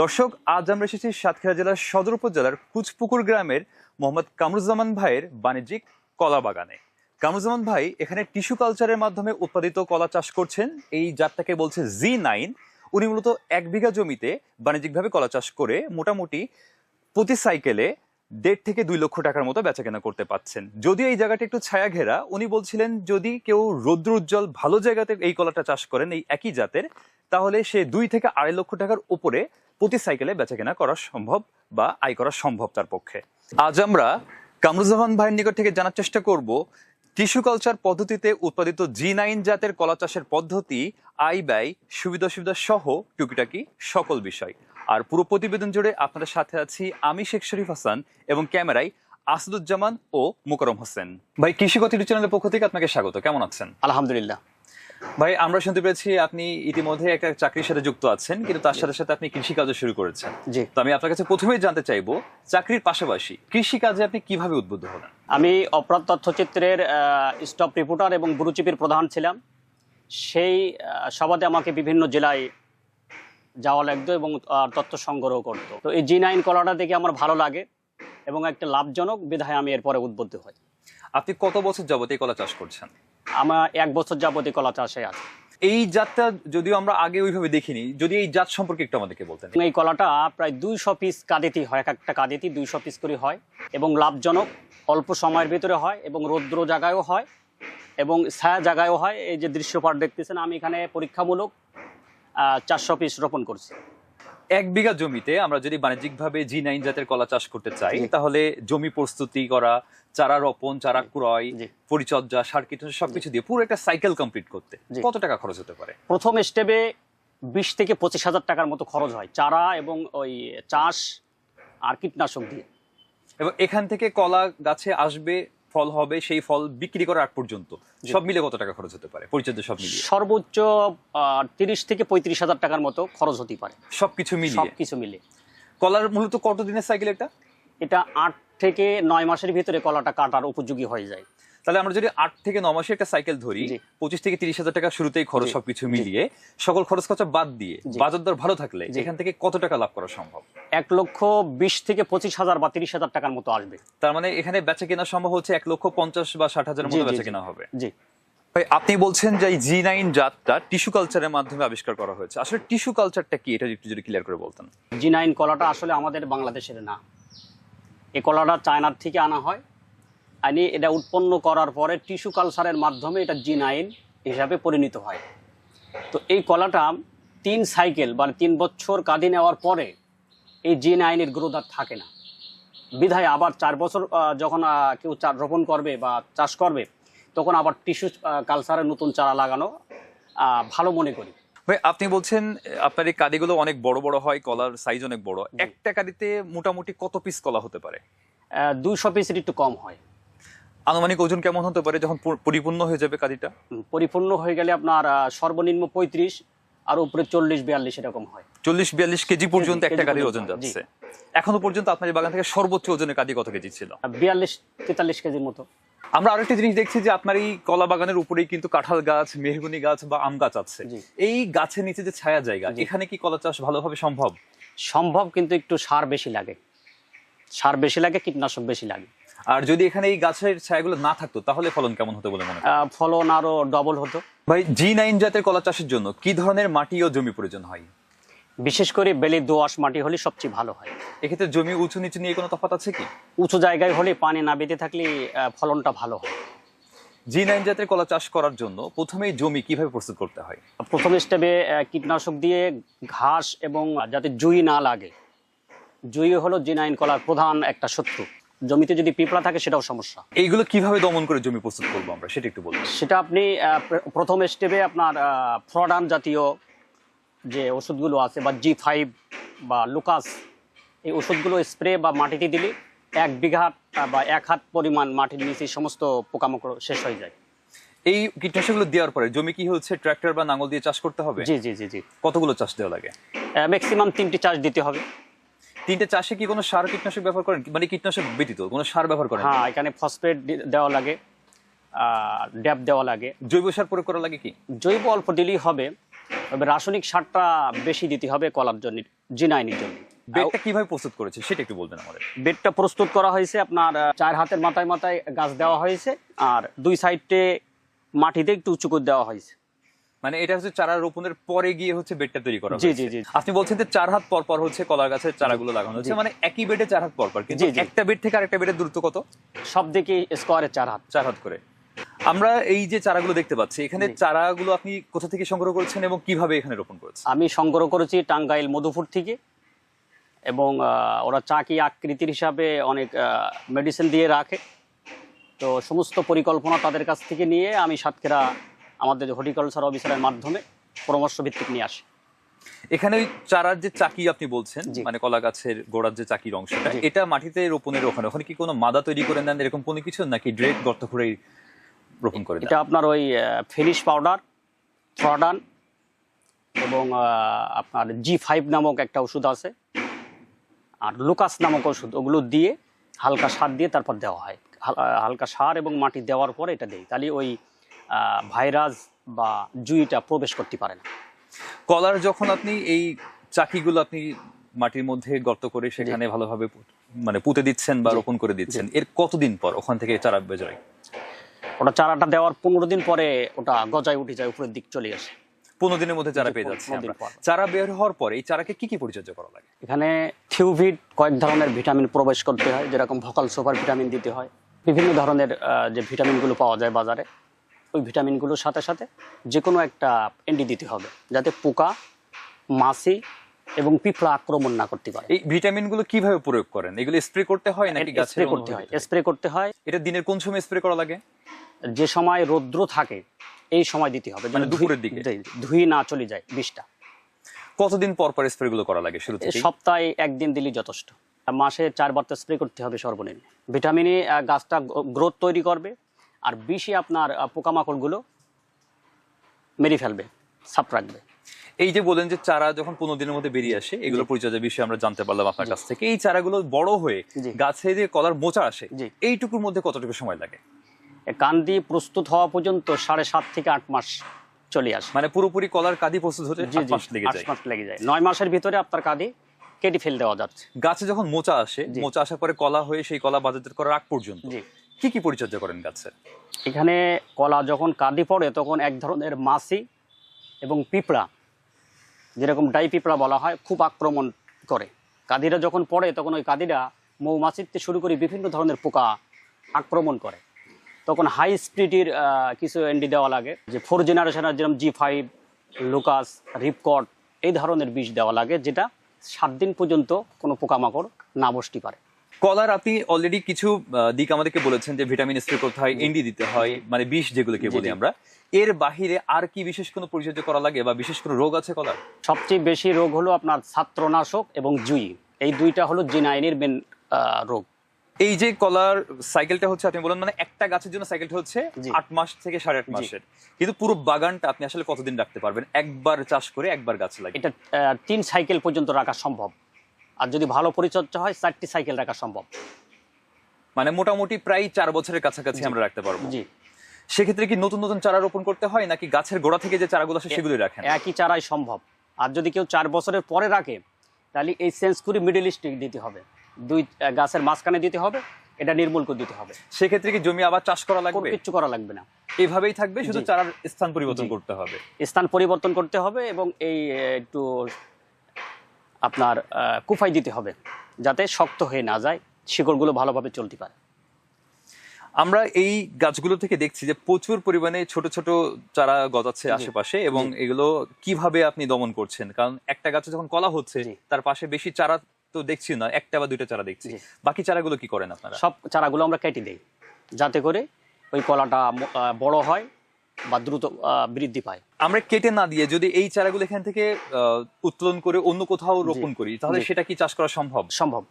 দর্শক, আজ আমরা এসেছি সাতক্ষীরা জেলার সদর উপজেলার কুচপুকুর গ্রামের মোহাম্মদ কামরুজ্জামান ভাইয়ের বাণিজ্যিক কলা বাগানে। কামরুজ্জামান ভাই, এখানে টিস্যু কালচারের মাধ্যমে উৎপাদিত কলা চাষ করছেন। এই জাতটাকে বলছে জি নাইন। উনি মূলত এক বিঘা জমিতে বাণিজ্যিকভাবে কলা চাষ করে মোটামুটি প্রতি সাইকেলে দেড় থেকে দুই লক্ষ টাকার মতো বেচা কেনা করতে পাচ্ছেন। যদিও এই জায়গাটা একটু ছায়া ঘেরা উনি বলছিলেন, যদি কেউ রৌদ্র উজ্জ্বল ভালো জায়গাতে এই কলাটা চাষ করেন, এই একই জাতের তাহলে সে দুই থেকে আড়াই লক্ষ টাকার উপরে প্রতি সাইকেলে বেচা কেনা করা সম্ভব বা আয় করা সম্ভব তার পক্ষে। আজ আমরা কামরুজ্জামান ভাইয়ের নিকট থেকে জানার চেষ্টা করব টিস্যু কালচার পদ্ধতিতে উৎপাদিত জি নাইন জাতের কলা চাষের পদ্ধতি, আয়, ব্যয়, সুবিধা সুবিধা সহ টুকিটাকি সকল বিষয়। আর পুরো প্রতিবেদন জুড়ে আপনাদের সাথে আছি আমি শেখ শরীফ হাসান এবং ক্যামেরায় আসাদুজ্জামান ও মুকরম হোসেন। ভাই কৃষিগত ইউটিউব চ্যানেলের পক্ষ থেকে আপনাকে স্বাগত। কেমন আছেন? আলহামদুলিল্লাহ। ভাই আমরা শুনতে পেরেছি আপনি ইতিমধ্যে একটা চাকরির সাথে যুক্ত আছেন কিন্তু তার সাথে সাথে আপনি কৃষি কাজও শুরু করেছেন। জি। তো আমি আপনার কাছে প্রথমেই জানতে চাইব চাকরির পাশাপাশি কৃষি কাজে আপনি কীভাবে উদ্বুদ্ধ হলেন? আমি অপরাধ তথ্যচিত্রের স্টপ রিপোর্টার এবং গুরুচিপির প্রধান ছিলাম। সেই সবাদে আমাকে বিভিন্ন জেলায় যাওয়া লাগতো এবং তথ্য সংগ্রহ করতো। তো এই জি নাইন কলাটা দেখে আমার ভালো লাগে এবং একটা লাভজনক বিধায় আমি এরপরে উদ্বুদ্ধ হই। আপনি কত বছর যাবত এই কলা চাষ করছেন? আমার এক বছর যাবতীয় কলা চাষে আছে। এই জাতটা যদিও আমরা আগে ওইভাবে দেখিনি যদি এই জাত সম্পর্কে একটু আমাদেরকে বলতেন। এই কলাটা প্রায় দুইশো পিস কাঁদিতি হয় এক একটা কাঁদিতি দুইশো পিস করে হয় এবং লাভজনক অল্প সময়ের ভিতরে হয় এবং রৌদ্র জায়গায়ও হয় এবং ছায়া জায়গায়ও হয়। এই যে দৃশ্যপাট দেখতেছেন আমি এখানে পরীক্ষামূলক চারশো পিস রোপণ করছি। এক বিঘা জমিতে আমরা যদি বাণিজ্যিকভাবে জি নাইন জাতের কলা চাষ করতে চাই তাহলে জমি প্রস্তুতি করা চারা রোপণ চারা ক্রয় পরিচর্যা সার কীটনাশক সবকিছু দিয়ে পুরো একটা সাইকেল কমপ্লিট করতে কত টাকা খরচ হতে পারে? প্রথম স্টেপে বিশ থেকে পঁচিশ হাজার টাকার মতো খরচ হয় চারা এবং ওই চাষ আর কীটনাশক দিয়ে। এবং এখান থেকে কলা গাছে আসবে ফল হবে সেই ফল বিক্রি করার আগ পর্যন্ত। সব মিলে কত টাকা খরচ হতে পারে? পরিচর্যা সব মিলে সর্বোচ্চ তিরিশ থেকে পঁয়ত্রিশ হাজার টাকার মতো খরচ হতে পারে। সবকিছু সব মিলিয়ে? কিছু মিলে কলার মূলত কত দিনের সাইকেল এটা? এটা আট থেকে নয় মাসের ভিতরে কলাটা কাটার উপযোগী হয়ে যায়। তাহলে আমরা যদি আট থেকে ন মাসে একটা সাইকেল ধরি পঁচিশ থেকে তিরিশ হাজার টাকা শুরুতেই খরচ সবকিছু মিলিয়ে সকল খরচ খরচা বাদ দিয়ে বাজার দর ভালো থাকলে। এখান থেকে কত টাকা লাভ করা সম্ভব? এক লক্ষ বিশ থেকে পঁচিশ হাজার বা তিরিশ হাজার টাকার মতো আসবে। তার মানে এখানে বেচা কেনা সম্ভব হচ্ছে এক লক্ষ পঞ্চাশ বা ষাট হাজারের জি, মতো বেচা কেনা হবে। জি। ভাই আপনি বলছেন যে এই জি নাইন জাতটা টিস্যু কালচারের মাধ্যমে আবিষ্কার করা হয়েছে। আসলে টিস্যু কালচারটা কি? এটা একটু যদি ক্লিয়ার করে বলতেন। জি নাইন কলাটা আসলে আমাদের বাংলাদেশের না। এই কলাটা চায়নার থেকে আনা হয়। আনি এটা উৎপন্ন করার পরে টিস্যু কালচারের মাধ্যমে এটা জি নাইন হিসাবে পরিণত হয়। তো এই কলাটা তিন সাইকেল বা তিন বছর কাঁদি নেওয়ার পরে এই জিন আইনের গ্রোথ আর থাকে না। বিধায় আবার চার বছর যখন কেউ চার রোপণ করবে বা চাষ করবে তখন আবার টিস্যু কালচারের নতুন চারা লাগানো ভালো মনে করি। ভাই আপনি বলছেন আপনার এই কাদিগুলো অনেক বড় বড় হয় কলার সাইজ অনেক বড়। একটা কাদিতে মোটামুটি কত পিস কলা হতে পারে? দুইশো পিসের একটু কম হয়। আনুমানিক ওজন কেমন হতে পারে যখন পরিপূর্ণ হয়ে যাবে কাদিটা? পরিপূর্ণ হয়ে গেলে আপনার সর্বনিম্ন পঁয়ত্রিশ আর উপরে চল্লিশ বিয়াল্লিশ এরকম হয়। চল্লিশ বিয়াল্লিশ কেজি পর্যন্ত একটা কাদির ওজন যাচ্ছে। এখনও পর্যন্ত আপনার বাগান থেকে সর্বোচ্চ ওজনের কাদি কত কেজি ছিল? বিয়াল্লিশ তেতাল্লিশ কেজির মতো। আমরা আরেকটা জিনিস দেখছি যে আপনার এই কলা বাগানের উপরেই কিন্তু কাঁঠাল গাছ মেহগুনি গাছ বা আম গাছ আছে। এই গাছের নিচে যে ছায়া জায়গা। এখানে কি কলা চাষ ভালোভাবে সম্ভব? সম্ভব কিন্তু একটু সার বেশি লাগে। সার বেশি লাগে কীটনাশক বেশি লাগে। আর যদি এখানে এই গাছের ছায়াগুলো না থাকতো তাহলে ফলন কেমন হতো বলে মনে হয় ফলন আরও ডবল হতো। ভাই জি নাইন জাতের কলা চাষের জন্য কি ধরনের মাটি ও জমি প্রয়োজন হয়? বিশেষ করে বেলে দোআঁশ মাটি হলে সবচেয়ে ভালো হয়। এক্ষেত্রে জমি উঁচু নিচু নিয়ে কোনো তফাৎ আছে কি? উঁচু জায়গায় হলে পানি না বেঁধে থাকলে আহ, ফলনটা ভালো হয়। জি নাইন জাতের কলা চাষ করার জন্য প্রথমেই জমি কীভাবে প্রস্তুত করতে হয়? প্রথম স্টেপে কীটনাশক দিয়ে ঘাস এবং যাতে জুই না লাগে। জুই হলো জিনাইন কলার প্রধান একটা শত্রু। জমিতে যদি পিঁপড়া থাকে সেটাও সমস্যা। এইগুলো কীভাবে দমন করে জমি প্রস্তুত করব আমরা সেটা একটু বলব সেটা আপনি প্রথম স্টেপে আপনার ফ্রডান জাতীয় যে ওষুধগুলো আছে বা জি ফাইভ বা লুকাস এই ওষুধগুলো স্প্রে বা মাটিতে দিলে এক বিঘা বা এক হাত পরিমাণ মাটির নিচে সমস্ত পোকামাকড় শেষ হয়ে যায়। এই কীটনাশকগুলো দেওয়ার পরে জমি কি হচ্ছে ট্রাক্টর বা নাঙ্গল দিয়ে চাষ করতে হবে? জি জি জি জি। কতগুলো চাষ দেওয়া লাগে? ম্যাক্সিমাম তিনটি চাষ দিতে হবে। তিনটে চাষে কি কোনো সার কীটনাশক ব্যবহার করেন? মানে কীটনাশক ব্যতীত কোনো সার ব্যবহার করেন? হ্যাঁ এখানে ফসফেট দেওয়া লাগে ড্যাপ দেওয়া লাগে। জৈব সার প্রয়োগ করা লাগে কি? জৈব অল্প দিলেই হবে তবে রাসায়নিক সারটা বেশি দিতে হবে কলার জন্য জিনাইনের জন্য। বেডটা কীভাবে প্রস্তুত করেছে সেটা একটু বলবেন আমাদের। বেডটা প্রস্তুত করা হয়েছে আপনার চার হাতের মাথায় মাথায় গাছ দেওয়া হয়েছে আর দুই সাইডে মাটিতে একটু উঁচু করে দেওয়া হয়েছে। মানে এটা হচ্ছে চারা রোপণের পরে গিয়ে হচ্ছে বেডটা তৈরি করা জি, জি, জি। আপনি বলছেন যে চার হাত পর পর হচ্ছে কলার গাছের চারাগুলো লাগানো হচ্ছে মানে একই বেডে চার হাত পর পর কিন্তু। একটা বেড থেকে আরেকটা বেডের দূরত্ব কত? সব দিকে স্কোয়ারে চার হাত। চার হাত করে। আমরা এই যে চারাগুলো দেখতে পাচ্ছি এখানে চারাগুলো আপনি কোথা থেকে সংগ্রহ করেছেন এবং কীভাবে এখানে রোপণ করেছেন? আমি সংগ্রহ করেছি টাঙ্গাইল মধুপুর থেকে এবং ওরা চাকি আকৃতির হিসাবে অনেক মেডিসিন দিয়ে রাখে। তো সমস্ত পরিকল্পনা তাদের কাছ থেকে নিয়ে আমি সাতক্ষীরা আমাদের হর্টিকালচার অফিসারের মাধ্যমে পরামর্শ ভিত্তিক নিয়ে আসে। এখানে ওই চারার যে চাকি আপনি বলছেন। মানে কলা গাছের গোড়ার যে চাকির অংশটা জি। এটা মাটিতে রোপণের ওখানে ওখানে কি কোনো মাদা তৈরি করে নেন এরকম কোনো কিছু নাকি ডিরেক্ট গর্ত করে রোপণ করে এটা আপনার ওই ফিনিশ পাউডার থ্রডান এবং আপনার জি ফাইভ নামক একটা ওষুধ আছে। আর লুকাস নামক ওষুধ ওগুলো দিয়ে হালকা সার দিয়ে তারপর দেওয়া হয়। হালকা সার এবং মাটি দেওয়ার পরে এটা দেয় তাহলে ওই ভাইরাস বা জুইটা প্রবেশ করতে পারে না। কলার যখন আপনি এই চাকিগুলো আপনি মাটির মধ্যে গর্ত করে সেখানে ভালোভাবে মানে পুঁতে দিচ্ছেন বা রোপণ করে দিচ্ছেন এর কতদিন পর ওখান থেকে চারা বেজড়ায় ওটা চারাটা দেওয়ার পনেরো দিন পরে ওটা গজায় উঠে যায় উপরের দিক চলে আসে। পনেরো দিনের মধ্যে চারা পেয়ে যাচ্ছে। চারা বের হওয়ার পরে এই চারাকে কি কি পরিচর্যা করা লাগে? এখানে থিউভিড কয়েক ধরনের ভিটামিন প্রবেশ করতে হয় যেরকম ভোকাল সুপার ভিটামিন দিতে হয়। বিভিন্ন ধরনের যে ভিটামিনগুলো পাওয়া যায় বাজারে। ওই ভিটামিনগুলোর সাথে সাথে যে কোনো একটা এন্ডি দিতে হবে যাতে পোকা মাছি এবং পিঁপড়া আক্রমণ না করতে পারে। এই ভিটামিনগুলো কীভাবে প্রয়োগ করেন? এগুলো স্প্রে করতে হয় নাকি স্প্রে করতে হয় স্প্রে করতে হয়। এটা দিনের কোন সময় স্প্রে করা লাগে? যে সময় রৌদ্র থাকে এই সময় দিতে হবে। মানে দুপুরের দিকে? ধুয়ে না চলে যায় বিষটা। কতদিন পর পর স্প্রে গুলো করা লাগে শুরু থেকে সপ্তাহে একদিন দিলেই যথেষ্ট। মাসে চারবার তো স্প্রে করতে হবে সর্বনিম্ন। ভিটামিনে গাছটা গ্রোথ তৈরি করবে আর বিষে আপনার পোকামাকড়গুলো মেরে ফেলবে সাপ রাখবে। এই যে বলেন যে চারা যখন পনেরো দিনের মধ্যে বেরিয়ে আসে এগুলো পরিচর্যার বিষয়ে আমরা জানতে পারলাম আপনার কাছ থেকে। এই চারাগুলো বড় হয়ে গাছে যে কলার মোচা আসে এইটুকুর মধ্যে কতটুকু সময় লাগে? কান্দি প্রস্তুত হওয়া পর্যন্ত সাড়ে সাত থেকে আট মাস চলে আসে। মানে পুরোপুরি কলার কাদি প্রস্তুত হতে জি আট মাস লেগে যায়। নয় মাসের ভিতরে আপনার কাঁদি কেটে ফেল দেওয়া যাচ্ছে। গাছে যখন মোচা আসে। মোচা আসার পরে কলা হয়ে সেই কলা বাজারজাত করার আগ পর্যন্ত কি কি পরিচর্যা করেন গাছের এখানে কলা যখন কাঁদি পড়ে, তখন এক ধরনের মাছি এবং পিঁপড়া, যেরকম ডাই পিঁপড়া বলা হয়, খুব আক্রমণ করে। কাঁদিরা যখন পড়ে, তখন ওই কাঁদিরা মৌমাছির থেকে শুরু করে বিভিন্ন ধরনের পোকা আক্রমণ করে। তখন হাই স্পিডের কিছু এন্ডি দেওয়া লাগে, যে ফোর জেনারেশনের যেরকম জি ফাইভ লুকাস রিপকট এই ধরনের বিষ দেওয়া লাগে, যেটা সাত দিন পর্যন্ত কোনো পোকামাকড় না বসতে পারে কলার আপনি অলরেডি কিছু দিক আমাদেরকে বলেছেন যে ভিটামিন স্প্রে করতে হয় এনডি দিতে হয় মানে বিষ যেগুলোকে বলি আমরা। এর বাহিরে আর কি বিশেষ কোনো পরিচর্যা করা লাগে বা বিশেষ কোনো রোগ আছে কলার? সবচেয়ে বেশি রোগ হলো আপনার ছাত্রনাশক এবং জুই। এই দুইটা হলো জিনাইনের মেন রোগ। এই যে কলার সাইকেলটা হচ্ছে আপনি বলেন মানে একটা গাছের জন্য সাইকেলটা হচ্ছে। আট মাস থেকে সাড়ে আট। মাসের। কিন্তু পুরো বাগানটা আপনি আসলে কতদিন রাখতে পারবেন? একবার চাষ করে একবার গাছ লাগে এটা তিন সাইকেল পর্যন্ত রাখা সম্ভব। আর যদি ভালো পরিচর্যা হয় চারটি সাইকেল রাখা সম্ভব। মানে মোটামুটি প্রায় চার বছরের কাছাকাছি আমরা রাখতে পারব। জি। সেক্ষেত্রে কি নতুন নতুন চারা রোপণ করতে হয় নাকি গাছের গোড়া থেকে যে চারাগুলো আসে সেগুলোই রাখেন? একই চারাই সম্ভব। আর যদি কেউ চার বছরের পরে রাখে তাহলে এই সেন্স করে মিডল স্টিক দিতে হবে। দুই গাছের মাঝখানে দিতে হবে এটা নির্মূল করে দিতে হবে। সেক্ষেত্রে কি জমি আবার চাষ করা লাগবে? কিচ্ছু করা লাগবে না। এভাবেই থাকবে শুধু চারার স্থান পরিবর্তন করতে হবে। স্থান পরিবর্তন করতে হবে এবং এই একটু আপনার কুফাই দিতে হবে যাতে শক্ত হয়ে না যায় শিকড়গুলো ভালোভাবে চলতে পারে। আমরা এই গাছগুলো থেকে দেখছি যে প্রচুর পরিমাণে ছোট ছোট চারা গজাচ্ছে আশেপাশে এবং এগুলো কীভাবে আপনি দমন করছেন? কারণ একটা গাছে যখন কলা হচ্ছে তার পাশে বেশি চারা তো দেখছি না একটা বা দুইটা চারা দেখছি। বাকি চারাগুলো কি করেন আপনারা? সব চারাগুলো আমরা কেটে দেই যাতে করে ওই কলাটা বড় হয় বা দ্রুত বৃদ্ধি পায়। আমরা কেটে না দিয়ে যদি এই চারাগুলো এখান থেকে আহ, উত্তোলন করে অন্য কোথাও রোপণ করি তাহলে সেটা কি চাষ করা সম্ভব? সম্ভব।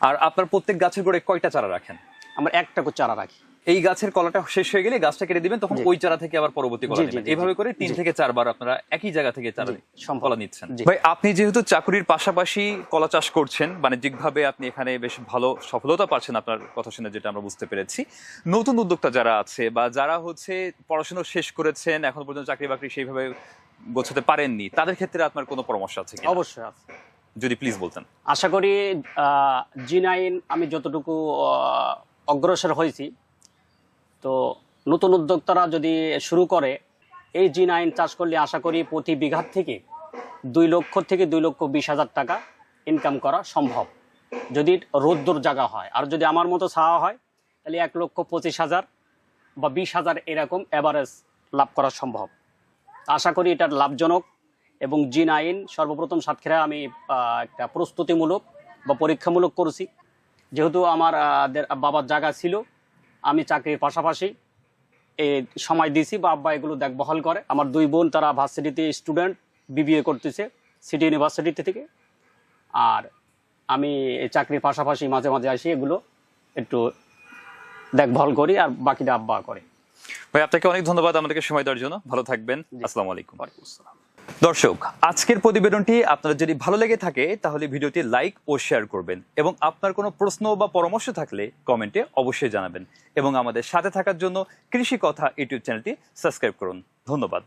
আর আপনার প্রত্যেক গাছের গোড়ে কয়টা চারা রাখেন? আমরা একটা করে চারা রাখি। এই গাছের কলাটা শেষ হয়ে গেলে গাছটা কেটে দিবেন তখন ওই চারা থেকে আবার পরবর্তী কলা নেবেন। এইভাবে করে তিন। থেকে চারবার আপনারা একই জায়গা থেকে চারা কলা নিচ্ছেন। ভাই আপনি যেহেতু চাকুরির পাশাপাশি কলা চাষ করছেন বাণিজ্যিকভাবে আপনি এখানে বেশ ভালো সফলতা পাচ্ছেন আপনার কথা শুনে যেটা আমরা বুঝতে পেরেছি। নতুন উদ্যোক্তা যারা আছে বা যারা হচ্ছে পড়াশোনা শেষ করেছেন এখন পর্যন্ত চাকরি বাকরি সেইভাবে গোছাতে পারেননি তাদের ক্ষেত্রে আপনার কোনো পরামর্শ আছে কি অবশ্যই আছে। যদি প্লিজ বলতেন। আশা করি জি নাইন আমি যতটুকু অগ্রসর হয়েছি তো নতুন উদ্যোক্তারা যদি শুরু করে, এই জি নাইন চাষ করলে আশা করি প্রতি বিঘাত থেকে দুই লক্ষ থেকে দুই লক্ষ বিশ হাজার টাকা ইনকাম করা সম্ভব। যদি রোদ্দুর জায়গা হয়, আর যদি আমার মতো ছাওয়া হয়, তাহলে এক লক্ষ পঁচিশ হাজার বা বিশ হাজার এরকম অ্যাভারেজ লাভ করা সম্ভব। আশা করি এটা লাভজনক এবং জি নাইন সর্বপ্রথম সাতক্ষীরা আমি একটা প্রস্তুতিমূলক বা পরীক্ষামূলক করেছি। যেহেতু আমার বাবার জায়গা ছিল আমি চাকরির পাশাপাশি এই সময় দিয়েছি বা আব্বা এগুলো দেখভাল করে। আমার দুই বোন তারা ভার্সিটিতে স্টুডেন্ট বিবিএ করতেছে সিটি ইউনিভার্সিটি থেকে। আর আমি এই চাকরির পাশাপাশি মাঝে মাঝে আসি এগুলো একটু দেখভাল করি আর বাকিটা আব্বা করে। ভাই আপনাকে অনেক ধন্যবাদ আমাদেরকে সময় দেওয়ার জন্য। ভালো থাকবেন। আসসালামু আলাইকুম। ওয়ালাইকুম আসসালাম। দর্শক, আজকের প্রতিবেদনটি আপনারা যদি ভালো লেগে থাকে, তাহলে ভিডিওটি লাইক ও শেয়ার করবেন এবং আপনার কোনো প্রশ্ন বা পরামর্শ থাকলে কমেন্টে অবশ্যই জানাবেন এবং আমাদের সাথে থাকার জন্য কৃষি কথা ইউটিউব চ্যানেলটি সাবস্ক্রাইব করুন। ধন্যবাদ।